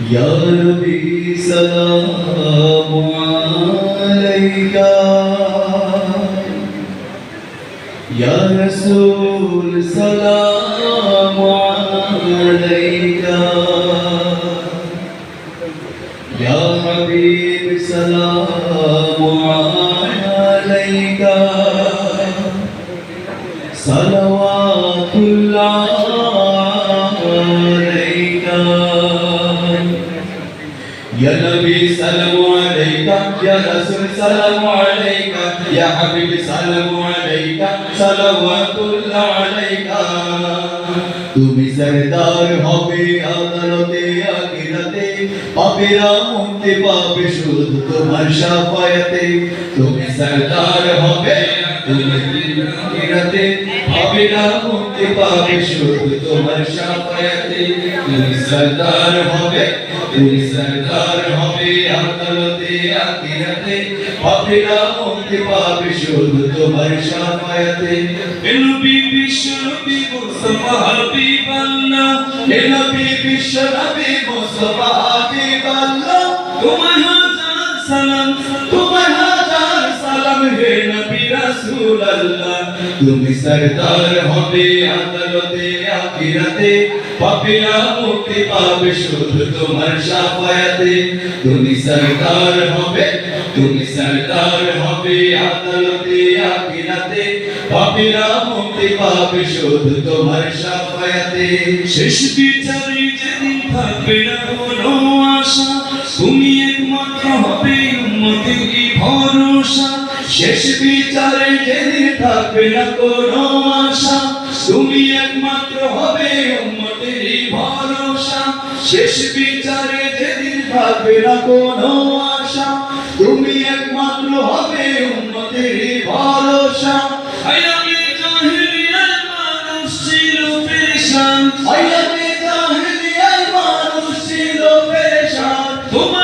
یا نبی سلام علیکہ یا رسول سلام علیکہ یا حبیب سلام علیکہ صلوات اللہ يا نبي سلام عليك يا رسول سلام عليك يا حبيب سلام عليك صلوات الله عليك তুমি সরদার হবে আদালতে আখিরাতে পাপীরা মুক্তি পাবে শুধু তোমার শাফায়াতে তুমি সরদার হবে তুমি আখিরাতে পাপীরা মুক্তি পাবে শুধু তোমার শাফায়াতে তুমি সরদার হবে তুমি সরদার হবে আদালতে, আখিরাতে। পাপীরা মুক্তি পাবে শুধু তোমার শাফায়াতে নবী বিশ্ব নবী মুস্তাফা হাবিব আল্লাহ হে নবী তোমার হাজার সালাম তোমার হাজার সালাম হে নবী রাসূল আল্লাহ তুমি সরদার হবে আদালতে। আখিরাতে, পাপীরা মুক্তি পাবে শুধু তোমার শাফায়াতে তুমি সরদার হবে তুমি সরদার হবে আদালতে, আখিরাতে। পাপীরা মুক্তি পাবে শুধু তোমার শাফায়াতে শেষ বিচারে যেদিন থাকবে না কোনো আশা, তুমি একমাত্র হবে উম্মতেরই ভরসা? শেষ বিচারে যেদিন থাকবে না কোনো আশা তুমি একমাত্র হবে উম্মতেরই ভরসা। শেষ বিচারে যেদিন থাকবে না কোনো আশা তুমি একমাত্র হবে উম্মতেরই ভরসা। আয়ামে জাহিলিয়ার মানুষ ছিল পেরেশান। আয়ামে জাহেলিয়ায় মানুষ ছিল পেরেশান। তোমার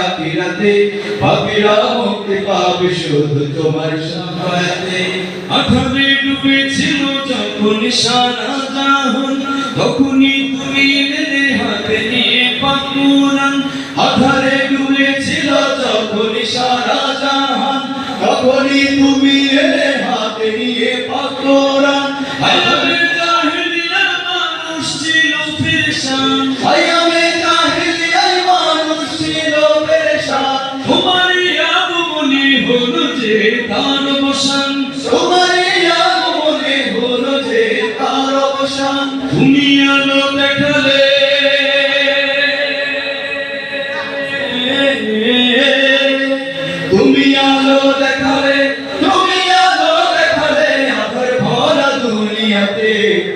আখিরাতে পাপীরা মুক্তি পাবে শুধু তোমার শাফায়াতে আধারে ডুবেছিল যখন সারা জাহান তখনই তুমি হাতে নিয়ে পাকুরান আধারে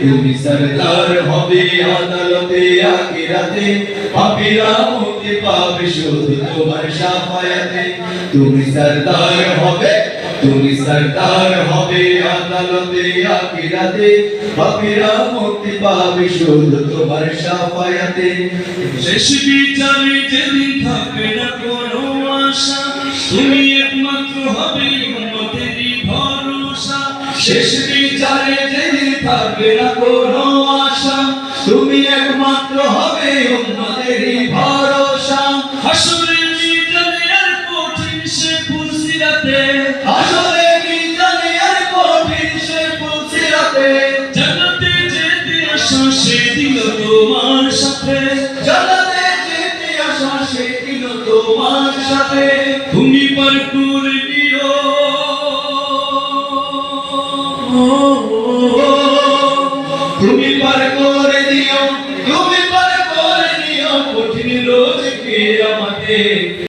তুমি সরদার হবে আদালতে, আখিরাতে। পাপীরা মুক্তি পাবে শুধু তোমার শাফায়াতে তুমি সরদার হবে, তুমি সরদার হবে আদালতে, আখিরাতে। পাপীরা মুক্তি পাবে শুধু তোমার শাফায়াতে শেষ বিচারে যেদিন থাকবে না কোনো আশা তুমি একমাত্র হবে ভরসা। শেষ বিচারে থাকবে না কোনো আশা। তুমি একমাত্র হবে ভরসা। আর কঠিন সে আর কঠিন সে যেতে আসা সে দিল তোমার সাথে। যেতে আসা সে দিন তোমার সাথে। জীবন তুলবিও তুমি পার করে দিও তুমি পার করে দিও কঠিন রোজকে আমাদের